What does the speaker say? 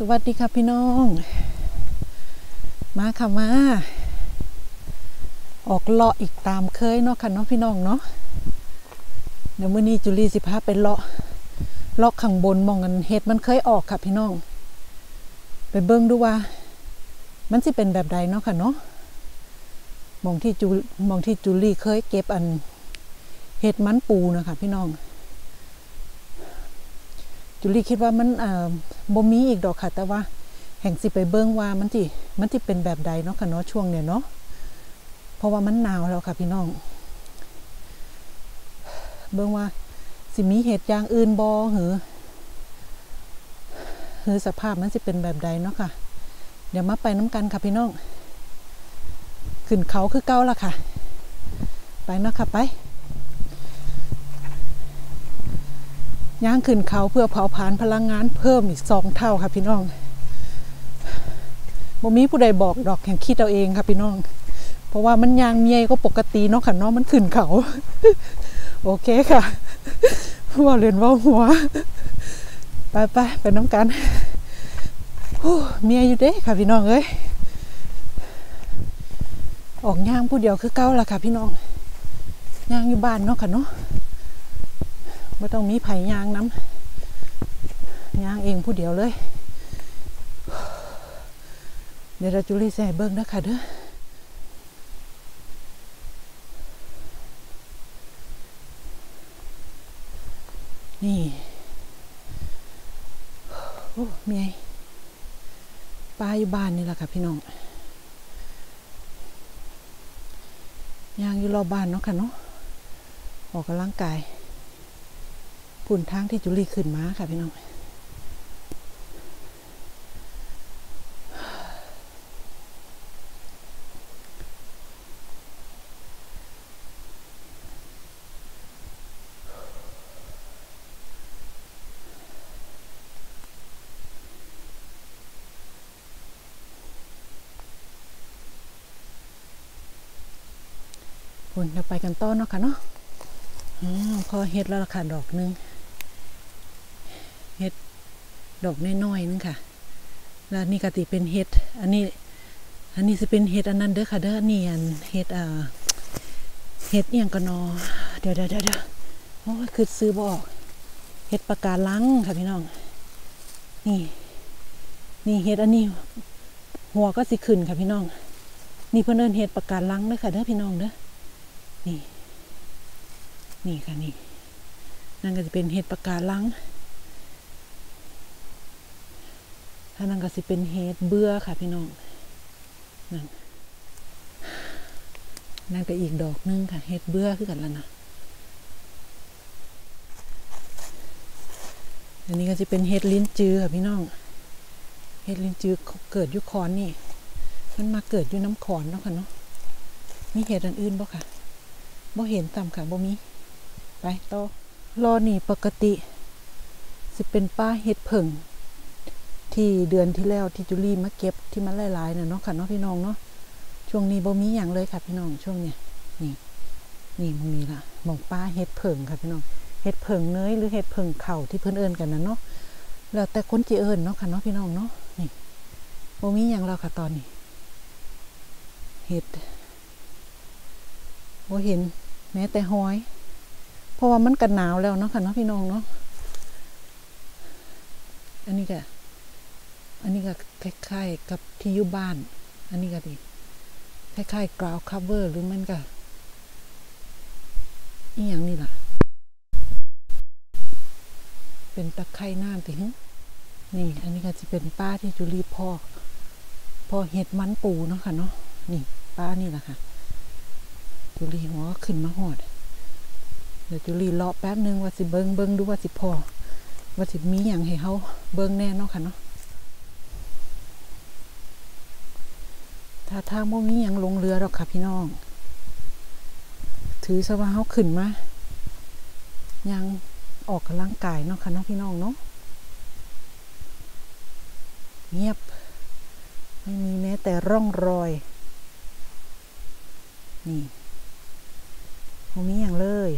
สวัสดีค่ะพี่น้อง มาค่ะมา ออกเลาะอีกตามเคยเนาะค่ะเนาะพี่น้องเนาะเดี๋ยวมื้อนี้จุลีสิพาไปเลาะเลาะข้างบนมองกันเห็ดมันเคยออกค่ะพี่น้อง ไปเบิ่งดูว่า มันสิเป็นแบบใดเนาะค่ะเนาะมองที่จูมองที่จูลีเคยเก็บอันเห็ดมันปูนะคะพี่น้อง จุลีคิดว่ามันอ่าบ่มีอีกดอกค่ะ แต่ว่า แห่งสิไปเบิ่งว่ามันสิมันสิเป็นแบบใดเนาะค่ะเนาะช่วงเนี่ยเนาะเพราะว่ามันหนาวแล้วค่ะพี่น้อง เบิ่งว่าสิมีเหตุอย่างอื่นบ่หรือหรือสภาพมันสิเป็นแบบใดเนาะค่ะ เดี๋ยวมาไปน้ำกันค่ะพี่น้อง ขึ้นเขาคือเก้าละค่ะ ไปเนาะค่ะไป ย่างขึ้นเขาเพื่อเผาผลาญพลังงานเพิ่มอีกสองเท่าค่ะพี่น้องบ่มีผู้ใดบอกดอกแห่งคิดเอาเองค่ะพี่น้อง เพราะว่ามันยางเมียก็ปกติเนาะค่ะเนาะมันขึ้นเขา โอเคค่ะว่าเรียนว่าหัว ไปไปไปน้ำกันโอ้เมียอยู่เด้ค่ะพี่น้องเอ้ยออกย่างผู้เดียวคือเก้าละค่ะพี่น้องย่างอยู่บ้านเนาะค่ะเนาะ ไม่ต้องมีไผ่ยางน้ำยางเองผู้เดียวเลย เดี๋ยวเราจุลีใส่เบิ้งนะค่ะเด้อนี่โอ้เมียปลาอยู่บ้านนี่แหละค่ะพี่น้องยางอยู่รอบบ้านเนาะค่ะเนาะออกกำลังกาย พุ่นทางที่จุลีขึ้นมาค่ะพี่น้องพุ่นเราไปกันต้อนเนาะค่ะเนาะออพอเฮ็ดแล้วล่ะค่ะดอกนึง เห็ดดอกน้อยๆนึงค่ะ แล้วนี่กติเป็นเห็ด อันนี้ อันนี้จะเป็นเห็ดอันนั้นเด้อค่ะเด้อนี่อันเห็ดอ่าเห็ดเอียงกันนอเดี๋ยวเดี๋ยวเดี๋ยวโอ้ยคือซื้อบอกเห็ดปากกาลังค่ะพี่น้อง นี่ นี่เห็ดอันนี้ หัวก็สิขึ้นค่ะพี่น้อง นี่เพื่อนเอินเห็ดปากกาลังเด้อค่ะเด้อพี่น้องเด้อ นี่ นี่ค่ะนี่ นั่นก็จะเป็นเห็ดปากกาลัง ถ้านั่นก็สิเป็นเฮดเบื่อค่ะพี่น้องนั่นนั่นก็อีกดอกนึงค่ะเฮดเบื่อคือกันแล้วนะอันนี้ก็จะเป็นเฮดลิ้นจือค่ะพี่น้องเฮดลิ้นจือเกิดอยุคอนนี่ มันมาเกิดอยู่น้ำขอนเนาะค่ะเนาะ มีเห็ดอันอื่นบ่ค่ะ บ่เห็นตาค่ะบ่มี ไปต่อรอนี่ปกติ สิเป็นป้าเห็ดเผิง ที่เดือนที่แล้วที่จุลีมาเก็บที่มันหลายๆน่เนาะค่ะเนาะพี่น้องเนาะช่วงนี้บ่มีอย่างเลยค่ะพี่น้องช่วงเนี้ยนี่นี่มึงมีละมองป้าเห็ดเผิงค่ะพี่น้องเห็ดเผิงเนยหรือเห็ดเผิงเข่าที่เพิ่นเอิ้นกันนะเนาะแล้วแต่คนจีเอิ้นเนาะค่ะเนาะพี่น้องเนาะนี่บ่มีอย่างแล้วค่ะตอนนี้เห็ดบ่เห็นแม้แต่ห้อย เพราะว่ามันกันหนาวแล้วเนาะค่ะเนาะพี่น้องเนาะอันนี้ก็ อันนี้ก็คล้ายๆกับที่อยู่บ้าน อันนี้ก็ดีคล้ายๆ ground cover หรือมันก็อีอย่างนี่ล่ะ เป็นตะไคร่น้ำติหึนี่ อันนี้ก็จะเป็นป้าที่จุลีพ่อพ่อเห็ดมันปูเนาะค่ะเนาะนี่ป้านี่แหละค่ะ จุลีหัวขึ้นมาหอด เดี๋ยวจุลีรอแป๊บนึงว่าสิเบิงเบิงดูว่าสิพอว่าสิมีอย่างให้เขาเบิงแน่เนาะค่ะเนาะ ถ้าทางบ่มีหยังลงเรือหรอกค่ะพี่น้อง ถือซะว่าเฮาขึ้นมายังออกกำลังกายเนาะค่ะเนาะพี่น้องเนาะเงียบ ไม่มีแม้แต่ร่องรอย นี่บ่มีอย่างเลย